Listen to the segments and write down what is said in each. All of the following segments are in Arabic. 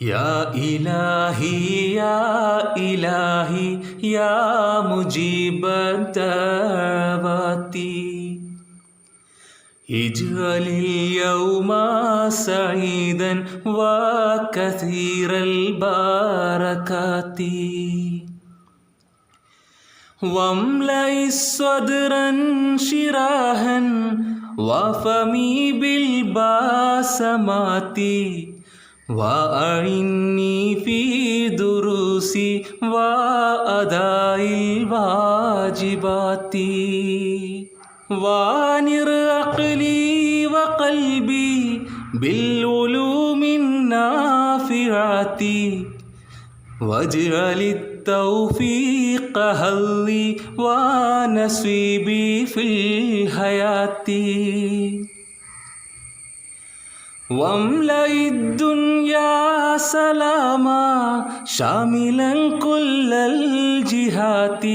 يا إلهي يا إلهي يا مجيب الدعوات اجعل اليوم سعيدا وكثير البركات. واملئ الصدر انشراحا وفمي بالباسمات. وأعني في دروسي وأداء الواجبات. وانر عقلي وقلبي بالعلوم النافعات. واجعل التوفيق هلي ونصيبي في الحياة. واملأ الدنيا سلاما شاملا كل الجهات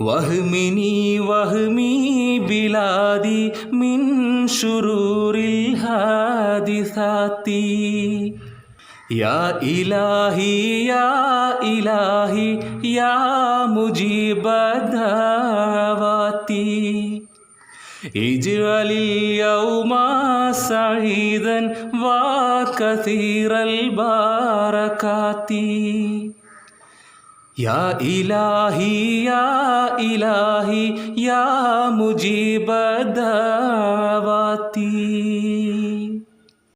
واهمني واهمي بلادي من شرور الحادثات يا إلهي يا إلهي يا مجيب الدعوات اجعل اليوم سعيدا وكثير البركات يا إلهي يا إلهي يا مجيب الدعوات